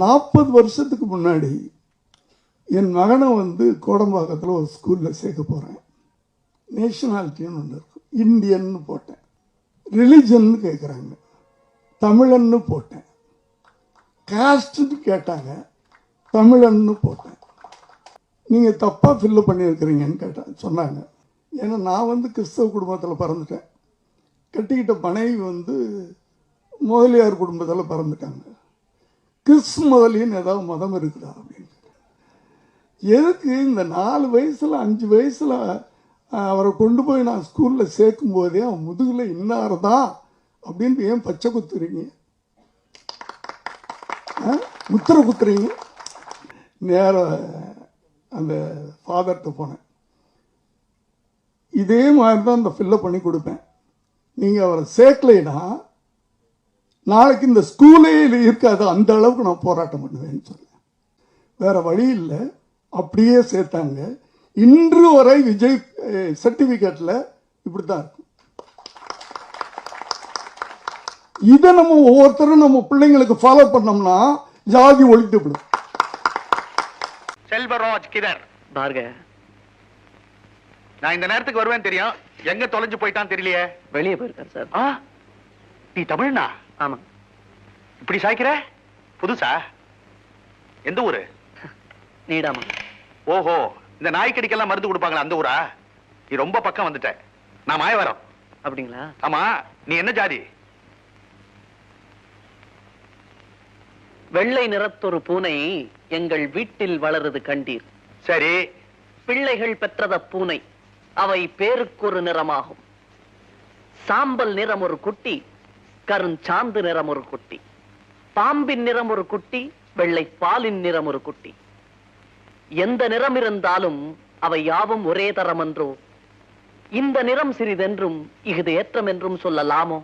நாற்பது வருஷத்துக்கு முன்னாடி என் மகனை வந்து கோடம்பாக்கத்தில் ஒரு ஸ்கூலில் சேர்க்க போகிறேன் நேஷனாலிட்டின்னு ஒன்று இருக்கும் இந்தியன்னு போட்டேன். ரிலிஜன்னு கேட்குறாங்க தமிழன்னு போட்டேன். காஸ்ட்னு கேட்டாங்க. தமிழன்னு போட்டேன். நீங்கள் தப்பாக ஃபில்லு பண்ணியிருக்கிறீங்கன்னு கேட்டேன் சொன்னாங்க. ஏன்னா நான் வந்து கிறிஸ்தவ குடும்பத்தில் பிறந்துட்டேன். கட்டிக்கிட்ட மனைவி வந்து முதலியார் குடும்பத்தில் பிறந்துட்டாங்க. கிறிஸ் முதலின்னு ஏதாவது மதம் இருக்குதா அப்படின்னு எதுக்கு இந்த நாலு வயசில் அஞ்சு வயசில் அவரை கொண்டு போய் நான் ஸ்கூலில் சேர்க்கும் போதே அவன் முதுகில் இன்னார் தான் அப்படின்னு ஏன் பச்சை குத்துறீங்க? முத்திர முத்திரை குத்துறீங்க? நேர அந்த ஃபாதர்கிட்ட போனேன். இதே மாதிரி தான் இந்த ஃபில்லப் பண்ணி கொடுப்பேன். நீங்கள் அவரை சேர்க்கலைன்னா நாளைக்கு இந்த ஸ்கூலே இருக்காது. அந்த அளவுக்கு நான் போராட்டம் பண்ணுவேன்னு சொன்னேன். வேற வழி இல்லை. அப்படியே சேர்த்தாங்க. இன்று வரை விஜய் சர்டிஃபிகேட்ல இப்படி தான் இருக்கும். இதை நம்ம ஒவ்வொருத்தரும் நம்ம பிள்ளைங்களுக்கு ஃபாலோ பண்ணோம்னா ஜாதி ஒழித்து விடும். செல்வராஜ் கிதர். பார்க நான் இந்த நேரத்துக்கு வருவேன் தெரியும். எங்க தொலைஞ்சு போயிட்டான் தெரியலையே. வெளியே போயிருக்காரு சார். ஆ நீ தமிழ்னா? ஆமா. இப்படி சாய்க்கிற? புதுசா? எந்த ஊரு? நீடாமா. ஓஹோ இந்த நாய்க்கடிக்கெல்லாம் மருந்து கொடுப்பாங்களா அந்த ஊரா? நீ ரொம்ப பக்கம் வந்துட்ட. நான் மாயவரம். அப்படிங்களா? ஆமா நீ என்ன ஜாதி? வெள்ளை நிறத்தொரு பூனை எங்கள் வீட்டில் வளருது கண்டீர். சரி. பிள்ளைகள் பெற்றத பூனை. அவை பேருக்கொரு நிறமாகும். சாம்பல் நிறம் ஒரு குட்டி கருஞ்சாந்து நிறம் ஒரு குட்டி. பாம்பின் நிறம் ஒரு குட்டி வெள்ளை பாலின் நிறம் ஒரு குட்டி. எந்த நிறம் இருந்தாலும் அவை யாவும் ஒரே தரம் என்றோ இந்த நிறம் சிறிதென்றும் இஃது ஏற்றம் என்றும் சொல்லலாமோ